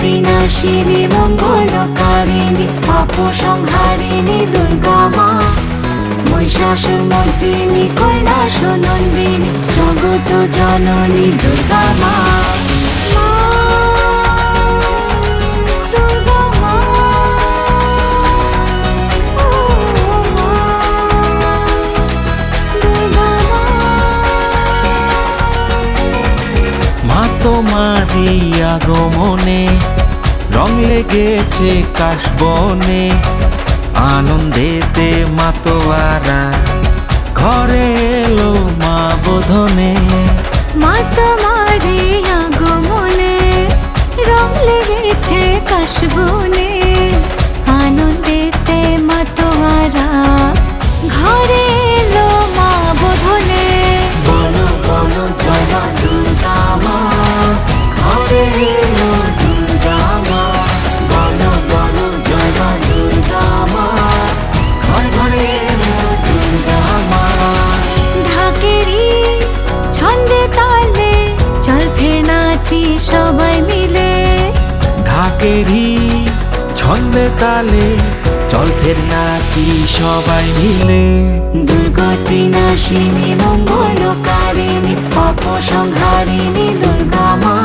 বিনাশিনী মঙ্গলকারিণী পাপ সংহারিণী দুর্গা মা মহিষাসুর মর্দিনী কৈলাস নন্দিনী জগত জননী দুর্গা মা মা, তোমারই আগমনে রং লেগেছে কাশবনে। আনন্দেতে মাতোয়ারা, ঘরে এলো মা বোধনে। মা তোমারে আগমনে রং লেগেছে কাশবনে। সবাই মিলে। ঢাকেরই ছন্দে তালে চল ফের নাচি সবাই মিলে। দুর্গতি নাশিনী মঙ্গলকারিণী পাপ সংহারিণী দুর্গা মা।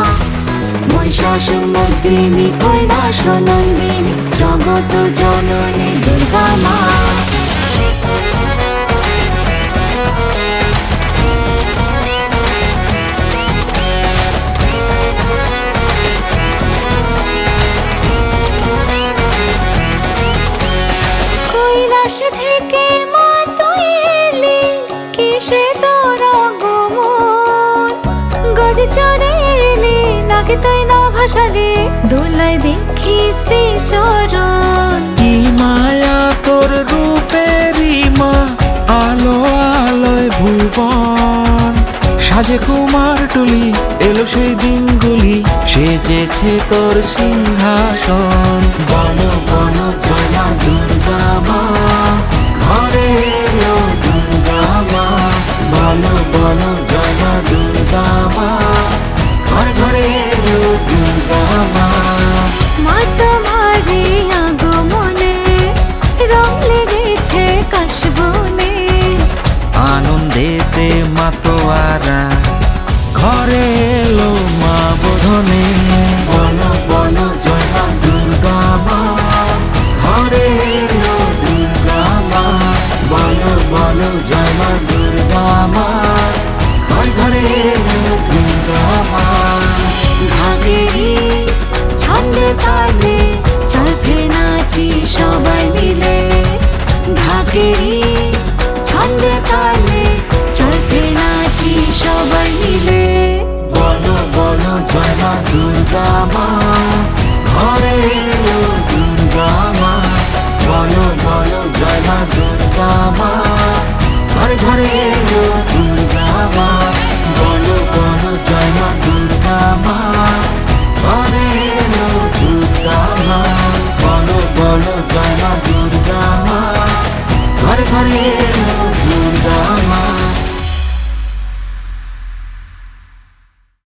মহিষাসুর মর্দিনী কৈলাস নন্দিনী জগত জননী দুর্গা মা। নাকি তুই না ভাসালি। দোলাই দেখি শ্রী চরণ কি মায়া তোর রূপেরই মা আলো আলোয় ভুবন। সাজে কুমার টুলি এলো সেই দিনগুলি সেজেছে তোর সিংহাসন। বন বন জয়া লেগেছে কাশবনে আনন্দেতে মাতোয়ারা। ঘরে এলো মা জয়